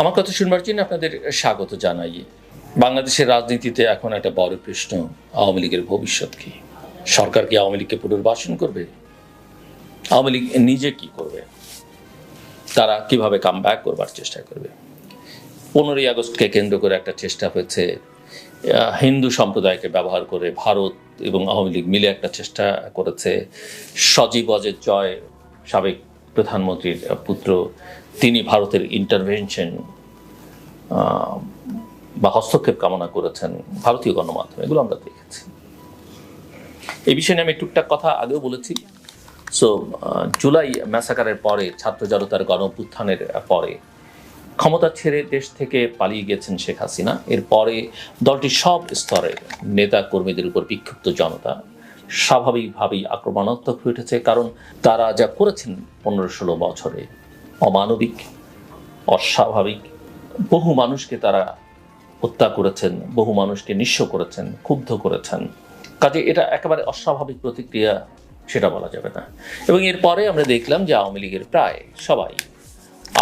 আমার কথা শুনবার জন্য আপনাদের স্বাগত জানাই। বাংলাদেশের রাজনীতিতে এখন একটা বড় প্রশ্ন, আওয়ামী লীগের ভবিষ্যৎ কি? সরকার কি আওয়ামী লীগকে পুনর্বাসন করবে? আওয়ামী লীগ নিজে কি করবে? তারা কীভাবে কাম ব্যাক করবার চেষ্টা করবে? পনেরোই আগস্টকে কেন্দ্র করে একটা চেষ্টা হয়েছে হিন্দু সম্প্রদায়কে ব্যবহার করে ভারত এবং আওয়ামী লীগ মিলে একটা চেষ্টা করেছে। সজীব অজের জয় সাবেক প্রধানমন্ত্রীর পুত্র তিনি ভারতের ইন্টারভেনশন বা হস্তক্ষেপ কামনা করেছেন ভারতীয় গণমাধ্যমে, এগুলো আমরা দেখেছি। এই বিষয়ে নিয়ে আমি টুকটাক কথা আগেও বলেছি। সো জুলাই ম্যাসাকারের পরে, ছাত্র জনতার গণ পরে, ক্ষমতা ছেড়ে দেশ থেকে পালিয়ে গেছেন শেখ হাসিনা। এরপরে দলটির সব স্তরের নেতা কর্মীদের উপর বিক্ষুব্ধ জনতা স্বাভাবিকভাবেই আক্রমণাত্মক হয়ে উঠেছে, কারণ তারা যা করেছেন পনেরো ষোলো বছরে অমানবিক, অস্বাভাবিক, বহু মানুষকে তারা হত্যা করেছেন, বহু মানুষকে নিঃস্ব করেছেন, ক্ষুব্ধ করেছেন। কাজে এটা একেবারে অস্বাভাবিক প্রতিক্রিয়া সেটা বলা যাবে না। এবং এরপরে আমরা দেখলাম যে আওয়ামী লীগের প্রায় সবাই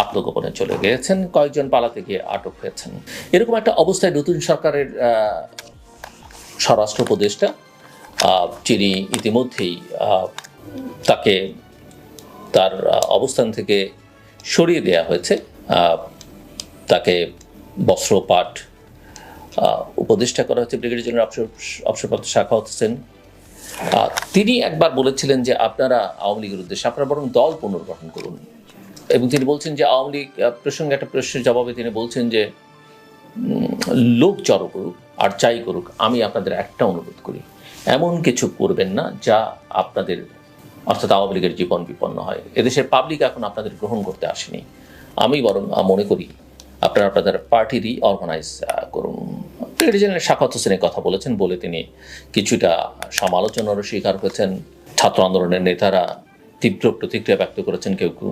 আত্মগোপনে চলে গিয়েছেন, কয়েকজন পালাতে গিয়ে আটক হয়েছেন। এরকম একটা অবস্থায় নতুন সরকারের স্বরাষ্ট্র উপদেষ্টা যিনি ইতিমধ্যেই তাকে তার অবস্থান থেকে সরিয়ে দেওয়া হয়েছে। তাকে বস্ত্রপাঠ উপদেষ্টা করা হচ্ছে ব্রিগেডিয়ার জেনারেল অবসর, অবসরপ্রাপ্ত শাখা হোসেন তিনি একবার বলেছিলেন যে আপনারা আওয়ামী লীগের উদ্দেশ্যে আপনারা বরং দল পুনর্গঠন করুন। এবং তিনি বলছেন যে আওয়ামী লীগ প্রসঙ্গে একটা প্রশ্নের জবাবে তিনি বলছেন যে লোক জড়ো করুক আর চাই করুক, আমি আপনাদের একটা অনুরোধ করি। এমন কিছু করবেন না যা আপনাদের অর্থাৎ আওয়ামী লীগের জীবন বিপন্ন হয়। এদেশের পাবলিক এখন আপনাদের গ্রহণ করতে আসেনি। আমি বরং মনে করি আপনারা আপনাদের পার্টিরই অর্গানাইজ করুন। ব্রিগেডিয়ার জেনারেল শাখাত হোসেনের কথা বলেছেন বলে তিনি কিছুটা সমালোচনারও শিকার করেছেন ছাত্র আন্দোলনের নেতারা তীব্র প্রতিক্রিয়া ব্যক্ত করেছেন কেউ কেউ।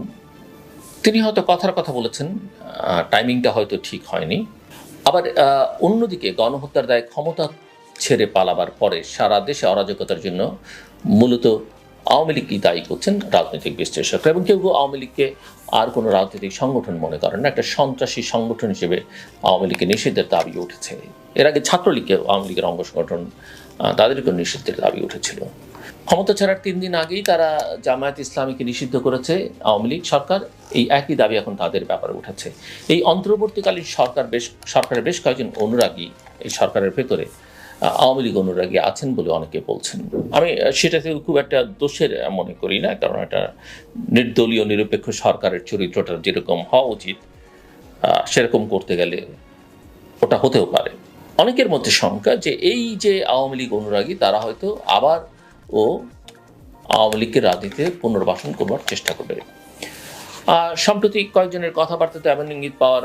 তিনি হয়তো কথার কথা বলেছেন টাইমিংটা হয়তো ঠিক হয়নি। আবার অন্যদিকে গণহত্যার দায়ে ক্ষমতা ছেড়ে পালাবার পরে সারা দেশে অরাজকতার জন্য মূলত আওয়ামী লীগই দায়ী করছেন রাজনৈতিক বিশ্লেষকরা এবং কেউ কেউ আওয়ামী লীগকে আর কোনো রাজনৈতিক সংগঠন মনে করেন না একটা সন্ত্রাসী সংগঠন হিসেবে আওয়ামী লীগের নিষিদ্ধের দাবি উঠেছে। এর আগে ছাত্রলীগকে আওয়ামী লীগের অঙ্গ সংগঠন আহ, তাদেরকেও নিষিদ্ধের দাবি উঠেছিল। ক্ষমতা ছাড়ার তিন দিন আগেই তারা জামায়াত ইসলামীকে নিষিদ্ধ করেছে আওয়ামী লীগ সরকার। এই একই দাবি এখন তাদের ব্যাপারে উঠেছে। এই অন্তর্বর্তীকালীন সরকার বেশ সরকারের বেশ কয়েকজন অনুরাগী এই সরকারের ভেতরে আওয়ামী লীগ অনুরাগী আছেন বলে অনেকে বলছেন। আমি আহ, সেটাতে খুব একটা দোষের মনে করি না কারণ একটা নির্দলীয় নিরপেক্ষ সরকারের চরিত্রটা যেরকম হওয়া উচিত সেরকম করতে গেলে ওটা হতেও পারে। অনেকের মধ্যে শঙ্কা যে এই যে আওয়ামী লীগ অনুরাগী তারা হয়তো আবার ও আওয়ামী লীগের রাজনীতিতে পুনর্বাসন করবার চেষ্টা করবে। সম্প্রতি কয়েকজনের কথাবার্তাতে এমন ইঙ্গিত পাওয়ার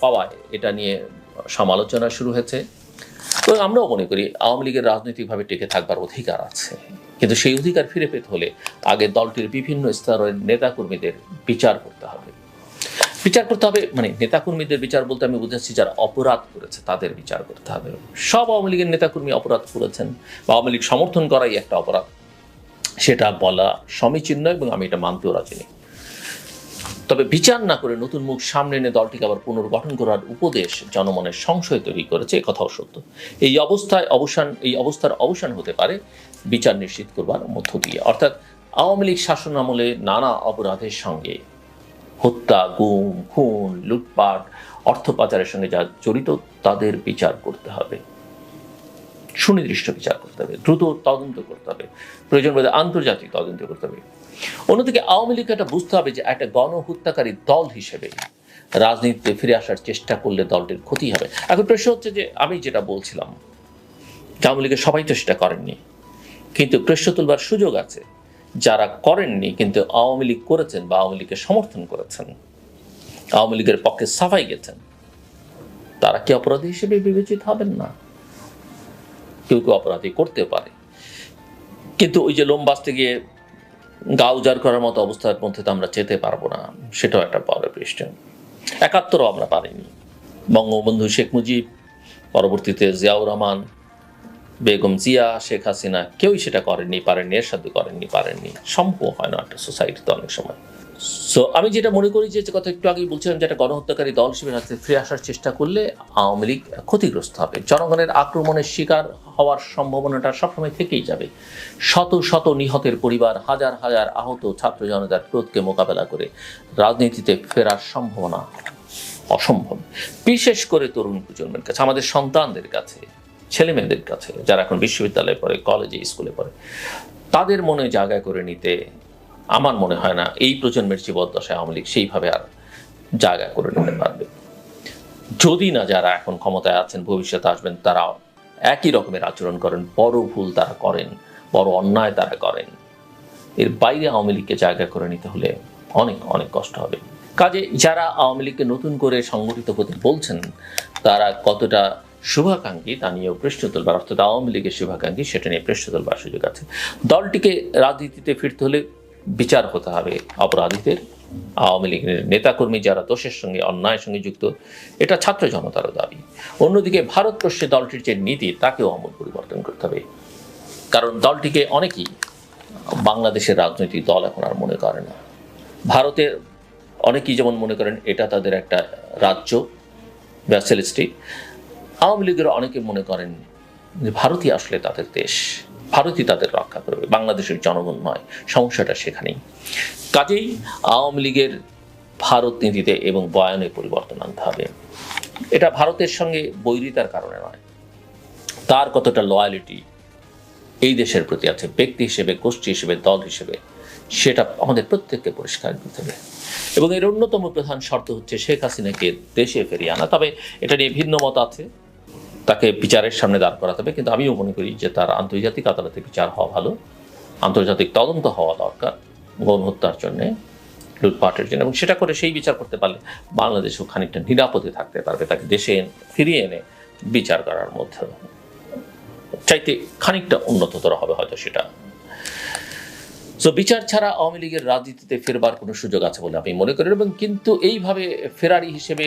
পাওয়ায় এটা নিয়ে সমালোচনা শুরু হয়েছে। তো আমরাও মনে করি আওয়ামী লীগের রাজনৈতিকভাবে টেকে থাকবার অধিকার আছে। কিন্তু সেই অধিকার ফিরে পেতে হলে আগে দলটির বিভিন্ন স্তরের নেতাকর্মীদের বিচার করতে হবে। বিচার করতে হবে মানে নেতাকর্মীদের বিচার বলতে আমি বুঝাচ্ছি যারা অপরাধ করেছে তাদের বিচার করতে হবে। সব আওয়ামী লীগের নেতাকর্মী অপরাধ করেছেন বা আওয়ামী লীগ সমর্থন করাই একটা অপরাধ। সেটা বলা সমীচীন নয় এবং আমি এটা মানতেও রাজি নেই। তবে বিচার না করে নতুন মুখ সামনে এনে দলটিকে আবার পুনর্গঠন করার উপদেশ জনমনের সংশয় তৈরি করেছে কথাও সত্য। এই অবস্থায় অবসান, এই অবস্থার অবসান হতে পারে বিচার নিশ্চিত করবার মধ্য দিয়ে। অর্থাৎ আওয়ামী লীগ শাসন আমলে নানা অপরাধের সঙ্গে হত্যা, গুম, খুন, লুটপাট, অর্থ পাচারের সঙ্গে যা জড়িত, তাদের বিচার করতে হবে। সুনির্দিষ্ট বিচার করতে হবে, দ্রুত তদন্ত করতে হবে, প্রয়োজন বোধে আন্তর্জাতিক তদন্ত করতে হবে। অন্যদিকে আওয়ামী লীগকে এটা বুঝতে হবে যে একটা গণহত্যাকারী দল হিসেবে রাজনীতিতে ফিরে আসার চেষ্টা করলে দলটির ক্ষতি হবে। এখন প্রশ্ন হচ্ছে যে, আমি যেটা বলছিলাম আওয়ামী লীগের সবাই তো সেটা করেননি। কিন্তু প্রশ্ন তুলবার সুযোগ আছে, যারা করেননি কিন্তু আওয়ামী লীগ করেছেন বা আওয়ামী লীগকে সমর্থন করেছেন, আওয়ামী লীগের পক্ষে সাফাই গেছেন, তারা কি অপরাধী হিসেবে বিবেচিত হবেন না? কেউ কেউ অপরাধী করতে পারে। কিন্তু ওই যে লোম বাঁচতে গিয়ে গা উজাড় করার মতো অবস্থার মধ্যে তো আমরা যেতে পারব না, সেটাও একটা বড় পৃষ্ঠ একাত্তরও আমরা পারিনি। বঙ্গবন্ধু শেখ মুজিব, পরবর্তীতে জিয়াউর রহমান, বেগম জিয়া, শেখ হাসিনা, কেউই সেটা করেননি, পারেননি এর সাথে করেননি, পারেননি। সম্ভব হয় না একটা সোসাইটিতে অনেক সময়। সো আমি যেটা মনে করি যে কথা একটু আগেই বলছিলাম যে, একটা গণহত্যাকারী দল হিসেবে রাজনীতি ফিরে আসার চেষ্টা করলে আওয়ামী লীগ ক্ষতিগ্রস্ত হবে। জনগণের আক্রমণের শিকার হওয়ার সম্ভাবনাটা সবসময় থেকেই যাবে। শত শত নিহতের পরিবার, হাজার হাজার আহত ছাত্র জনতার ক্রোধকে মোকাবেলা করে রাজনীতিতে ফেরার সম্ভাবনা অসম্ভব। বিশেষ করে তরুণ প্রজন্মের কাছে, আমাদের সন্তানদের কাছে, ছেলেমেয়েদের কাছে, যারা এখন বিশ্ববিদ্যালয়ে পড়ে, কলেজে, স্কুলে পড়ে, তাদের মনে জায়গা করে নিতে আমার মনে হয় না এই প্রজন্মের জীবদ্দশায় আওয়ামী লীগ সেইভাবে আর জায়গা করে নিতে পারবে। যদি না যারা এখন ক্ষমতায় আছেন, ভবিষ্যতে আসবেন, তারা একই রকমের আচরণ করেন, বড় ভুল তারা করেন, বড় অন্যায় তারা করেন। এর বাইরে আওয়ামী লীগকে জায়গা করে নিতে হলে অনেক অনেক কষ্ট হবে। কাজে যারা আওয়ামী লীগকে নতুন করে সংগঠিত হতে বলছেন, তারা কতটা শুভাকাঙ্ক্ষী তা নিয়েও প্রশ্ন তুলবার, অর্থাৎ আওয়ামী লীগের শুভাকাঙ্ক্ষী সেটা নিয়ে প্রশ্ন তুলবার সুযোগ আছে। দলটিকে রাজনীতিতে ফিরতে হলে বিচার হতে হবে অপরাধীদের। আওয়ামী লীগের নেতাকর্মী যারা দোষের সঙ্গে, অন্যায়ের সঙ্গে যুক্ত, এটা ছাত্র জনতারও দাবি। অন্যদিকে ভারতবর্ষে দলটির যে নীতি, তাকেও আমূল পরিবর্তন করতে হবে। কারণ দলটিকে অনেকেই বাংলাদেশের রাজনৈতিক দল এখন আর মনে করে না। ভারতের অনেকেই যেমন মনে করেন, এটা তাদের একটা রাজ্য, বা সেলেস্টি আওয়ামী লীগের অনেকে মনে করেন যে, ভারতই আসলে তাদের দেশ। ভারতই তাদের রক্ষা বাংলাদেশের জনগণ নয়, সমস্যাটা সেখানেই। কাজেই আওয়ামী লীগের ভারত নীতিতে এবং বয়ানে পরিবর্তন আনতে হবে। এটা ভারতের সঙ্গে বৈরিতার কারণে নয়। তার কতটা লয়ালিটি এই দেশের প্রতি আছে, ব্যক্তি হিসেবে, গোষ্ঠী হিসেবে, দল হিসেবে, সেটা আমাদের প্রত্যেককে পরিষ্কার করতে হবে। এবং এর অন্যতম প্রধান শর্ত হচ্ছে শেখ হাসিনাকে দেশে ফিরিয়ে আনা। তবে এটা নিয়ে ভিন্ন মত আছে। তাকে বিচারের সামনে দাঁড় করাতে হবে, কিন্তু আমিও মনে করি যে তার আন্তর্জাতিক আদালতে বিচার হওয়া ভালো। আন্তর্জাতিক তদন্ত হওয়া দরকার গণহত্যার জন্য, লুটপাটের জন্য, এবং সেটা করে সেই বিচার করতে পারলে বাংলাদেশও খানিকটা নিরাপদে থাকতে পারবে, তাকে দেশে ফিরিয়ে এনে বিচার করার মধ্যে। চাইতে খানিকটা উন্নততর হবে হয়তো সেটা। তো বিচার ছাড়া আওয়ামী লীগের রাজনীতিতে ফেরবার কোনো সুযোগ আছে বলে আমি মনে করি, এবং কিন্তু এইভাবে ফেরারি হিসেবে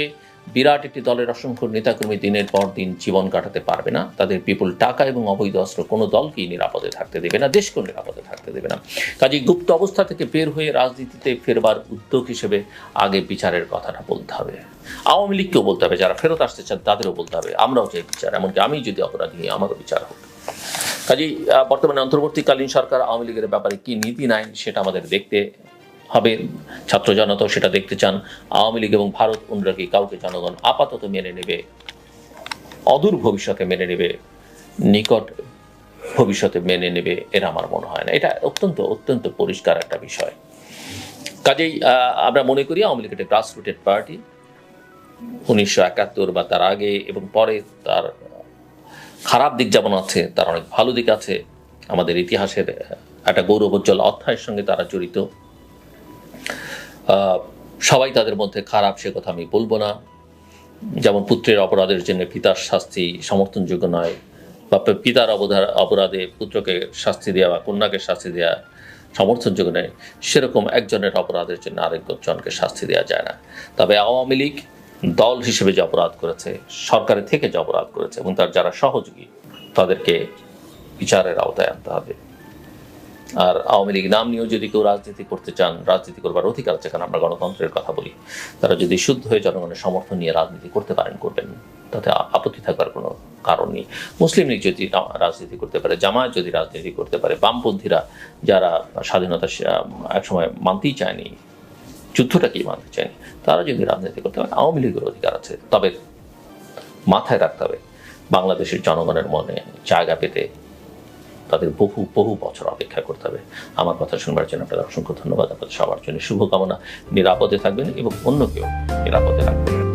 বিরাট একটি দলের অসংখ্য নেতাকর্মী দিনের পর দিন জীবন কাটাতে পারবে না। তাদের বিপুল টাকা এবং অবৈধ অস্ত্র কোনো দলকেই নিরাপদে থাকতে দেবে না, দেশকেও নিরাপদে থাকতে দেবে না। কাজেই গুপ্ত অবস্থা থেকে বের হয়ে রাজনীতিতে ফেরবার উদ্যোগ হিসেবে আগে বিচারের কথাটা বলতে হবে। আওয়ামী লীগকেও বলতে হবে, যারা ফেরত আসতে চান তাদেরও বলতে হবে, আমরাও চাই বিচার, এমনকি আমি যদি অপরাধী হই আমারও বিচার হোক। কাজেই বর্তমানে অন্তর্বর্তীকালীন সরকার আওয়ামী লীগের ব্যাপারে কি নীতি নেয় সেটা আমাদের দেখতে হবে। ছাত্র জনতাও সেটা দেখতে চান। আওয়ামী লীগ এবং ভারত অনুরাগী কাউকে জনগণ আপাতত মেনে নেবে? অদূর ভবিষ্যতে মেনে নেবে? নিকট ভবিষ্যতে মেনে নেবে? এরা আমার মনে হয় না। এটা অত্যন্ত অত্যন্ত পরিষ্কার একটা বিষয়। কাজেই আমরা মনে করি আওয়ামী লীগ একটা গ্রাসরুটেড পার্টি উনিশশো একাত্তর বা তার আগে এবং পরে তার খারাপ দিক যেমন আছে, তার অনেক ভালো দিক আছে। আমাদের ইতিহাসের একটা গৌরবোজ্জ্বল অধ্যায়ের সঙ্গে তারা জড়িত। সবাই তাদের মধ্যে খারাপ, সে কথা আমি বলব না। যেমন পুত্রের অপরাধের জন্য পিতার শাস্তি সমর্থনযোগ্য নয়, বা পিতার অবধার, অপরাধে পুত্রকে শাস্তি দেওয়া বা কন্যাকে শাস্তি দেওয়া সমর্থনযোগ্য নয়, সেরকম একজনের অপরাধের জন্য আরেকজনকে শাস্তি দেওয়া যায় না। তবে আওয়ামী লীগ দল হিসেবে যে অপরাধ করেছে, সরকারের থেকে যে অপরাধ করেছে এবং তার যারা সহযোগী, তাদেরকে বিচারের আওতায় আনতে হবে। আর আওয়ামী লীগ নাম নিয়েও যদি কেউ রাজনীতি করতে চান, রাজনীতি করবার অধিকার আছে কারণ আমরা গণতন্ত্রের কথা বলি। তারা যদি শুদ্ধ হয়ে জনগণের সমর্থন নিয়ে রাজনীতি করতে পারেন, করবেন, তাতে আপত্তি থাকবার কোনো কারণ নেই। মুসলিম লীগ যদি রাজনীতি করতে পারে, জামায়াত যদি রাজনীতি করতে পারে, বামপন্থীরা যারা স্বাধীনতা একসময় মানতেই চায়নি, যুদ্ধটাকেই মানতে চায়নি, তারা যদি রাজনীতি করতে পারে, আওয়ামী লীগের অধিকার আছে। তবে মাথায় রাখতে হবে, বাংলাদেশের জনগণের মনে জায়গা পেতে তাদের বহু বহু বছর অপেক্ষা করতে হবে। আমার কথা শুনবার জন্য আপনাদের অসংখ্য ধন্যবাদ। আপনাদের সবার জন্য শুভকামনা। নিরাপদে থাকবেন এবং অন্য কেউ নিরাপদে রাখবেন